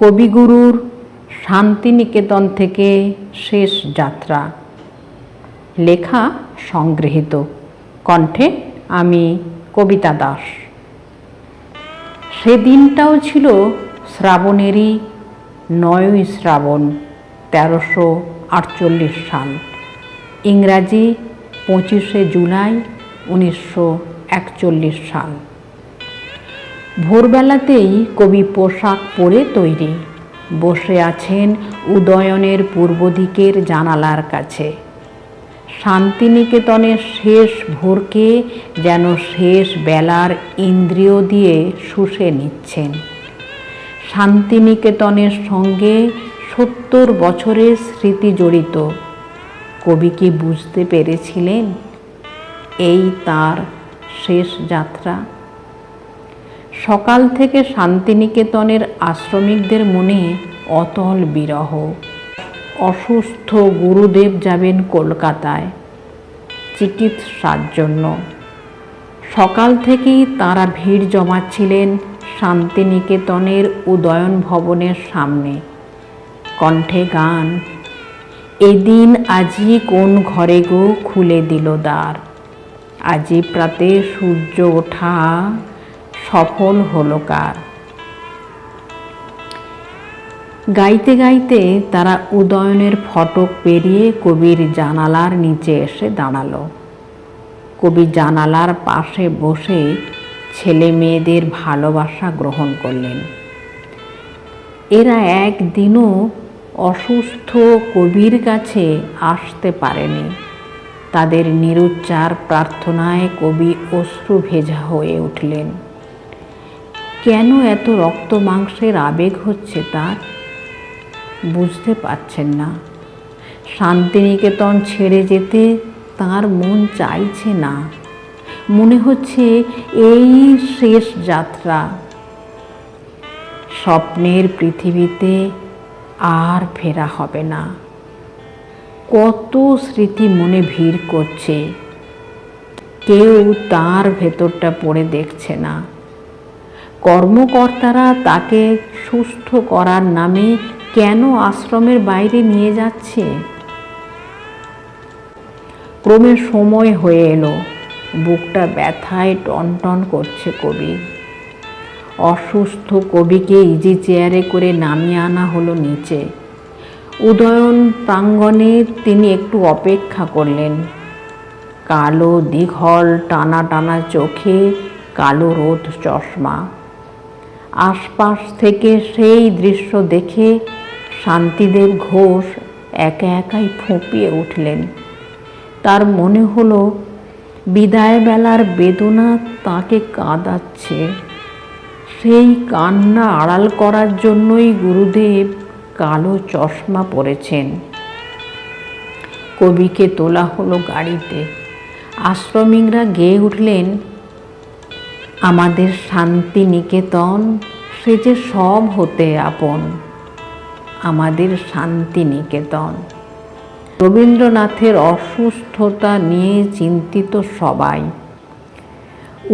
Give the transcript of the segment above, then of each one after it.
কবিগুরুর শান্তিনিকেতন থেকে শেষ যাত্রা। লেখা সংগৃহীত। কণ্ঠে আমি কবিতা দাস। সেদিনটাও ছিল শ্রাবণেরই নয়ই শ্রাবণ, তেরোশো আটচল্লিশ সাল। ইংরাজি পঁচিশে জুলাই উনিশশো একচল্লিশ সাল। ভোরবেলাতেই কবি পোশাক পরে তৈরি। বসে আছেন উদয়নের পূর্ব দিকের জানালার কাছে। শান্তিনিকেতনের শেষ ভোরকে যেন শেষ বেলার ইন্দ্রিয় দিয়ে শুষে নিচ্ছেন। শান্তিনিকেতনের সঙ্গে সত্তর বছরের স্মৃতি জড়িত। কবি কি বুঝতে পেরেছিলেন? এই তার শেষ যাত্রা সকাল থেকে শান্তিনিকেতনের আশ্রমিকদের মনে অতল বিরহ। অসুস্থ গুরুদেব যাবেন কলকাতায় চিকিৎসার জন্য। সকাল থেকেই তারা ভিড় জমাচ্ছিলেন শান্তিনিকেতনের উদয়ন ভবনের সামনে। কণ্ঠে গান, এদিন আজি কোন ঘরে গো খুলে দিল দ্বার। আজি প্রাতে সূর্য ওঠা সফল হলো কার? গাইতে গাইতে তারা উদয়নের ফটক পেরিয়ে কবির জানালার নিচে এসে দাঁড়াল। কবি জানালার পাশে বসে ছেলে মেয়েদের ভালোবাসা গ্রহণ করলেন। এরা একদিনও অসুস্থ কবির কাছে আসতে পারেনি। তাদের নিরুচ্চার প্রার্থনায় কবি অশ্রু ভেজা হয়ে উঠলেন। কেন এত রক্ত মাংসের আবেগ হচ্ছে তার? বুঝতে পারছেন না। শান্তিনিকেতন ছেড়ে যেতে তার মন চাইছে না। মনে হচ্ছে এই শেষ যাত্রা। স্বপ্নের পৃথিবীতে আর ফেরা হবে না। কত স্মৃতি মনে ভিড় করছে। কেউ তার ভেতরটা পড়ে দেখছে না। কর্মকর্তারা তাকে সুস্থ করার নামে কেন আশ্রমের বাইরে নিয়ে যাচ্ছে? ক্রমে সময় হয়ে এলো। বুকটা ব্যথায় টনটন করছে কবি। অসুস্থ কবিকে ইজি চেয়ারে করে নামিয়ে আনা হলো নিচে। উদয়ন প্রাঙ্গণে তিনি একটু অপেক্ষা করলেন। কালো দীঘল টানা টানা চোখে কালো রোদ চশমা। আশপাশ থেকে সেই দৃশ্য দেখে শান্তিদেব ঘোষ একা একাই ফুঁপিয়ে উঠলেন। তার মনে হলো, বিদায় বেলার বেদনা তাকে কাঁদাচ্ছে। সেই কান্না আড়াল করার জন্যই গুরুদেব কালো চশমা পরেছেন। কবিকে তোলা হলো গাড়িতে। আশ্রমিকরা গেয়ে উঠলেন আমাদের শান্তি নিকেতন সে যে সব হতে আপন, আমাদের শান্তি নিকেতন রবীন্দ্রনাথের অসুস্থতা নিয়ে চিন্তিত সবাই।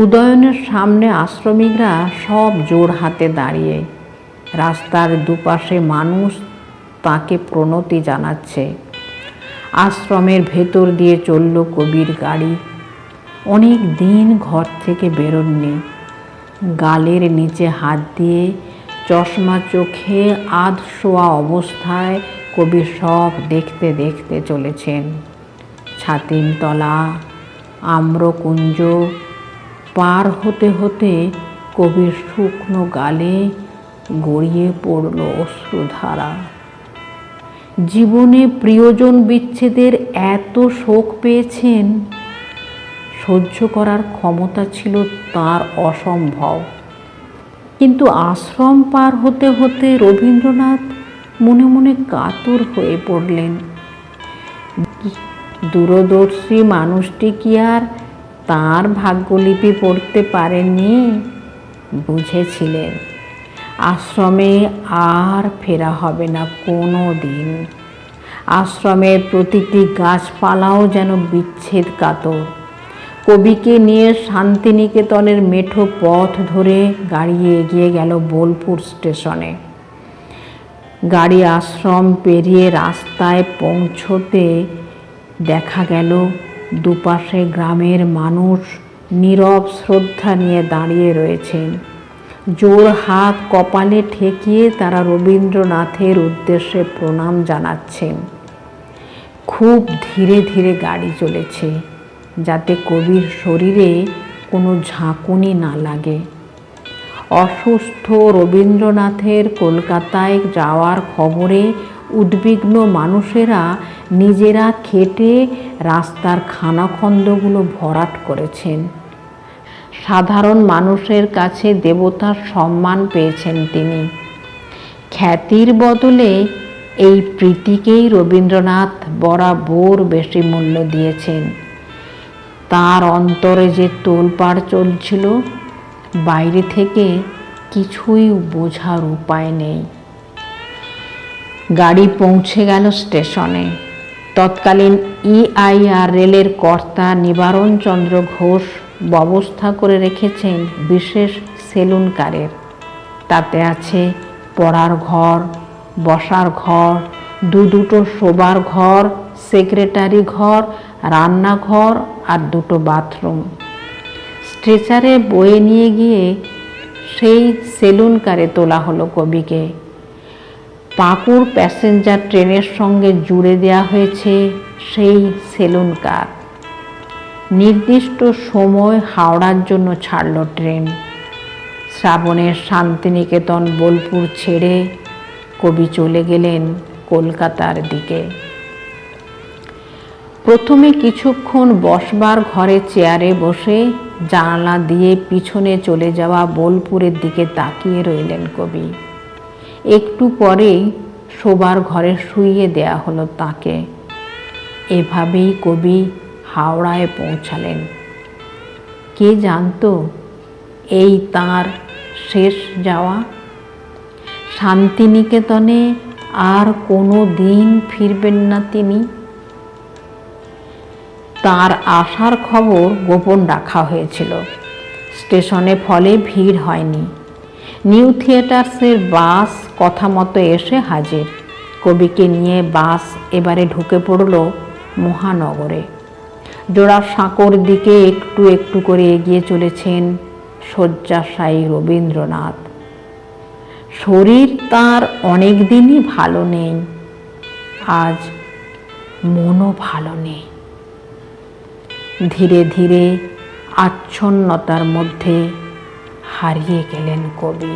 উদয়নের সামনে আশ্রমিকরা সব জোর হাতে দাঁড়িয়ে, রাস্তার দুপাশে মানুষ তাকে প্রণতি জানাচ্ছে। আশ্রমের ভেতর দিয়ে চলল কবির গাড়ি। অনেক দিন ঘর থেকে বেরোননি। গালের নিচে হাত দিয়ে চশমা চোখে আধ শোয়া অবস্থায় কবি সব দেখতে দেখতে চলেছেন। ছাতিমতলা, আম্রকুঞ্জ পার হতে হতে কবির শুকনো গালে গড়িয়ে পড়ল অশ্রুধারা। জীবনে প্রিয়জন বিচ্ছেদের এত শোক পেয়েছেন সহ্য করার ক্ষমতা ছিল তার অসম্ভব। কিন্তু আশ্রম পার হতে হতে রবীন্দ্রনাথ মনে মনে কাতর হয়ে পড়লেন। দূরদর্শী মানুষটি কি আর তাঁর ভাগ্যলিপি পড়তে পারেননি বুঝেছিলেন, আশ্রমে আর ফেরা হবে না কোনো দিন। আশ্রমের প্রতিটি গাছপালাও যেন বিচ্ছেদ কাতর। কবিকে নিয়ে শান্তিনিকেতনের মেঠো পথ ধরে গাড়ি এগিয়ে গেল বোলপুর স্টেশনে। গাড়ি আশ্রম পেরিয়ে রাস্তায় পৌঁছতে দেখা গেল দুপাশে গ্রামের মানুষ নীরব শ্রদ্ধা নিয়ে দাঁড়িয়ে রয়েছেন। জোর হাত কপালে ঠেকিয়ে তারা রবীন্দ্রনাথের উদ্দেশ্যে প্রণাম জানাচ্ছেন। খুব ধীরে ধীরে গাড়ি চলেছে। যাতে কবির শরীরে কোনো ঝাঁকুনি না লাগে। অসুস্থ রবীন্দ্রনাথের কলকাতায় যাওয়ার খবরে উদ্বিগ্ন মানুষেরা নিজেরা খেটে রাস্তার খানাখন্দগুলো ভরাট করেছেন। সাধারণ মানুষের কাছে দেবতার সম্মান পেয়েছেন তিনি। খ্যাতির বদলে এই প্রীতিকেই রবীন্দ্রনাথ বরাবর বেশি মূল্য দিয়েছেন। তার অন্তরে যে তোলপাড় চলছিল, বাইরে থেকে কিছুই বোঝার উপায় নেই। গাড়ি পৌঁছে গেল স্টেশনে। তৎকালীন ইআইআর রেলের কর্তা নিবারণ চন্দ্র ঘোষ ব্যবস্থা করে রেখেছেন বিশেষ সেলুন কারের। তাতে আছে পড়ার ঘর, বসার ঘর দু দুটো শোবার ঘর, সেক্রেটারি ঘর রান্নাঘর আর দুটো বাথরুম। স্ট্রেচারে বয়ে নিয়ে গিয়ে সেই সেলুন কারে তোলা হলো কবিকে। পাঁকুড় প্যাসেঞ্জার ট্রেনের সঙ্গে জুড়ে দেওয়া হয়েছে সেই সেলুন কার। নির্দিষ্ট সময় হাওড়ার জন্য ছাড়ল ট্রেন। শ্রাবণের শান্তিনিকেতন বোলপুর ছেড়ে কবি চলে গেলেন কলকাতার দিকে। প্রথমে কিছুক্ষণ বসবার ঘরে চেয়ারে বসে জানালা দিয়ে পিছনে চলে যাওয়া বোলপুরের দিকে তাকিয়ে রইলেন কবি। একটু পরেই শোবার ঘরে শুইয়ে দেয়া হলো তাকে। এভাবেই কবি হাওড়ায় পৌঁছালেন। কে জানতো, এই তার শেষ যাওয়া? শান্তিনিকেতনে আর কোনো দিন ফিরবেন না তিনি। তার আসার খবর গোপন রাখা হয়েছিল। স্টেশনে ফলে ভিড় হয়নি। নিউ থিয়েটার্সের বাস কথা মতো এসে হাজির। কবিকে নিয়ে বাস এবারে ঢুকে পড়ল মহানগরে। জোড়া সাঁকোর দিকে একটু একটু করে এগিয়ে চলেছেন শয্যাশায়ী রবীন্দ্রনাথ। শরীর তার অনেক দিনই ভালো নেই। আজ মনও ভালো নেই। ধীরে ধীরে আচ্ছন্নতার মধ্যে হারিয়ে গেলেন কবি।